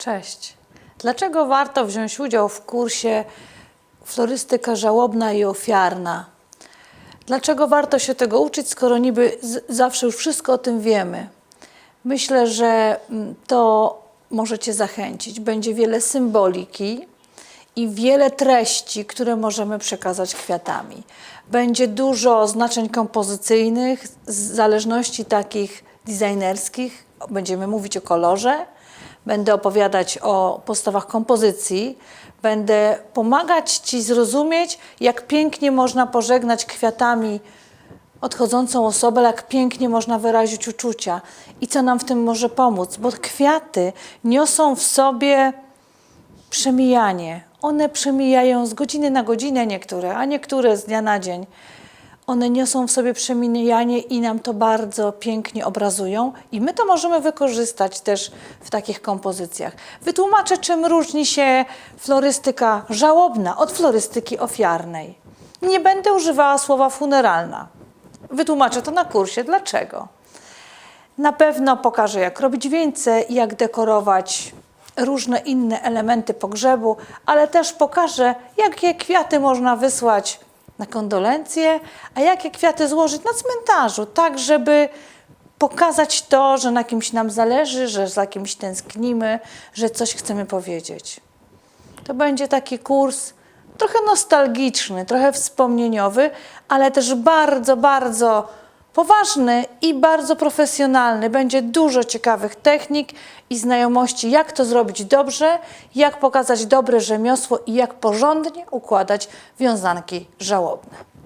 Cześć. Dlaczego warto wziąć udział w kursie Florystyka żałobna i ofiarna? Dlaczego warto się tego uczyć, skoro niby zawsze już wszystko o tym wiemy? Myślę, że mm, to może Cię zachęcić. Będzie wiele symboliki i wiele treści, które możemy przekazać kwiatami. Będzie dużo znaczeń kompozycyjnych, z zależności takich designerskich. Będziemy mówić o kolorze, będę opowiadać o podstawach kompozycji, będę pomagać Ci zrozumieć, jak pięknie można pożegnać kwiatami odchodzącą osobę, jak pięknie można wyrazić uczucia i co nam w tym może pomóc, bo kwiaty niosą w sobie przemijanie. One przemijają z godziny na godzinę niektóre, a niektóre z dnia na dzień. One niosą w sobie przemijanie i nam to bardzo pięknie obrazują i my to możemy wykorzystać też w takich kompozycjach. Wytłumaczę, czym różni się florystyka żałobna od florystyki ofiarnej. Nie będę używała słowa funeralna. Wytłumaczę to na kursie. Dlaczego? Na pewno pokażę, jak robić wieńce, jak dekorować różne inne elementy pogrzebu, ale też pokażę, jakie kwiaty można wysłać na kondolencje, a jakie kwiaty złożyć na cmentarzu, tak żeby pokazać to, że na kimś nam zależy, że za kimś tęsknimy, że coś chcemy powiedzieć. To będzie taki kurs trochę nostalgiczny, trochę wspomnieniowy, ale też bardzo, bardzo poważny i bardzo profesjonalny. Będzie dużo ciekawych technik i znajomości, jak to zrobić dobrze, jak pokazać dobre rzemiosło i jak porządnie układać wiązanki żałobne.